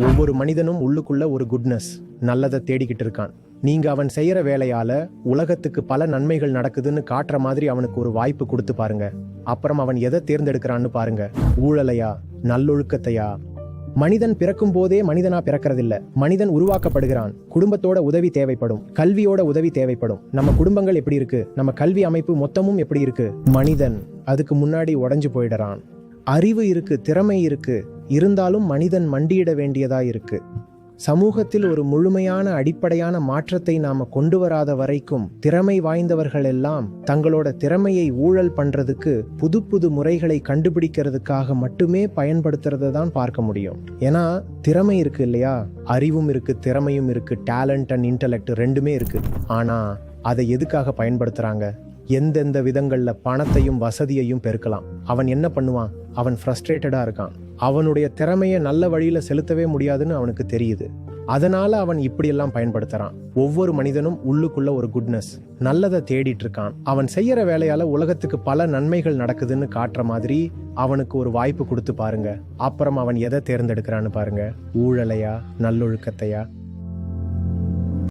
ஒவ்வொரு மனிதனும் உள்ளுக்குள்ள ஒரு குட்னஸ் நல்லதை தேடிக்கிட்டு இருக்கான். நீங்க அவன் செய்யற வேலையால உலகத்துக்கு பல நன்மைகள் நடக்குதுன்னு காட்டுற மாதிரி அவனுக்கு ஒரு வாய்ப்பு கொடுத்து பாருங்க. அப்புறம் அவன் எதை தேர்ந்தெடுக்கிறான்னு பாருங்க. ஊழலையா நல்லொழுக்கத்தையா? மனிதன் பிறக்கும் போதே மனிதனா பிறக்கறதில்ல. மனிதன் உருவாக்கப்படுகிறான். குடும்பத்தோட உதவி தேவைப்படும். கல்வியோட உதவி தேவைப்படும். நம்ம குடும்பங்கள் எப்படி இருக்கு? நம்ம கல்வி அமைப்பு மொத்தமும் எப்படி இருக்கு? மனிதன் அதுக்கு முன்னாடி உடஞ்சு போயிடுறான். அறிவு இருக்கு திறமை இருக்கு. இருந்தாலும் மனிதன் மண்டியிட வேண்டியதா இருக்கு. சமூகத்தில் ஒரு முழுமையான அடிப்படையான மாற்றத்தை நாம கொண்டு வராத வரைக்கும் திறமை வாய்ந்தவர்கள் எல்லாம் தங்களோட திறமையை ஊழல் பண்றதுக்கு புது புது முறைகளை கண்டுபிடிக்கிறதுக்காக மட்டுமே பயன்படுத்துறதை தான் பார்க்க முடியும். ஏன்னா திறமை இருக்கு இல்லையா? அறிவும் இருக்கு திறமையும் இருக்கு டேலண்ட் அண்ட் இன்டலெக்ட் ரெண்டுமே இருக்கு. ஆனா அதை எதுக்காக பயன்படுத்துறாங்க? எந்தெந்த விதங்களில் பணத்தையும் வசதியையும் பெருக்கலாம். அவன் என்ன பண்ணுவான்? அவன் ஃப்ரஸ்ட்ரேட்டடாக இருக்கான். அவனுடைய திறமையை நல்ல வழியில் செலுத்தவே முடியாதுன்னு அவனுக்கு தெரியுது. அதனால அவன் இப்படியெல்லாம் பயன்படுத்துறான். ஒவ்வொரு மனிதனும் உள்ளுக்குள்ள ஒரு குட்னஸ் நல்லதை தேடிட்டு இருக்கான். அவன் செய்யற வேலையால உலகத்துக்கு பல நன்மைகள் நடக்குதுன்னு காட்டுற மாதிரி அவனுக்கு ஒரு வாய்ப்பு கொடுத்து பாருங்க. அப்புறம் அவன் எதை தேர்ந்தெடுக்கிறான்னு பாருங்க. ஊழலையா? நல்லொழுக்கத்தையா?